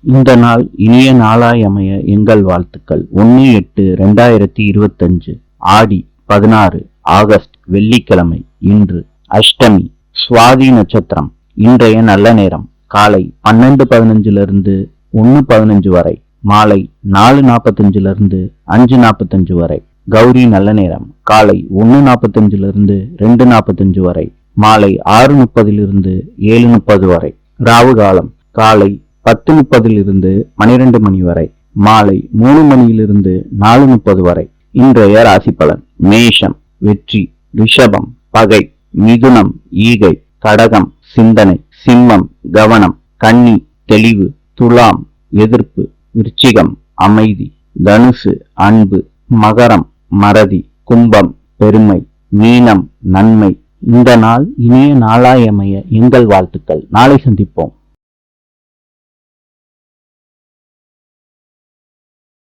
இந்த நாள் இனிய நாளாய் அமைய எங்கள் வாழ்த்துக்கள். ஒன்று எட்டு ரெண்டாயிரத்தி இருபத்தஞ்சு ஆடி பதினாறு ஆகஸ்ட் வெள்ளிக்கிழமை இன்று அஷ்டமி சுவாதி நட்சத்திரம். இன்றைய நல்ல நேரம். காலை பன்னெண்டு பதினஞ்சிலிருந்து ஒன்று பதினஞ்சு வரை. மாலை நாலு நாற்பத்தஞ்சிலிருந்து அஞ்சு நாற்பத்தஞ்சு வரை. கௌரி நல்ல நேரம். காலை ஒன்று நாற்பத்தஞ்சிலிருந்து ரெண்டு நாற்பத்தஞ்சு வரை. மாலை ஆறு முப்பதிலிருந்து ஏழு முப்பது வரை. ராவு காலம். காலை பத்து முப்பதிலிருந்து பனிரெண்டு மணி வரை மாலை மூணு மணியிலிருந்து நாலு முப்பது வரை. இன்றைய ராசி பலன் மேஷம் வெற்றி ரிஷபம் பகை மிதுனம் ஈகை கடகம் சிந்தனை சிம்மம் கவனம் கன்னி தெளிவு துலாம் எதிர்ப்பு விருச்சிகம் அமைதி தனுசு அன்பு மகரம் மறதி கும்பம் பெருமை மீனம் நன்மை. இந்த நாள் இனிய நாளாயமைய எங்கள் வாழ்த்துக்கள். நாளை சந்திப்போம்.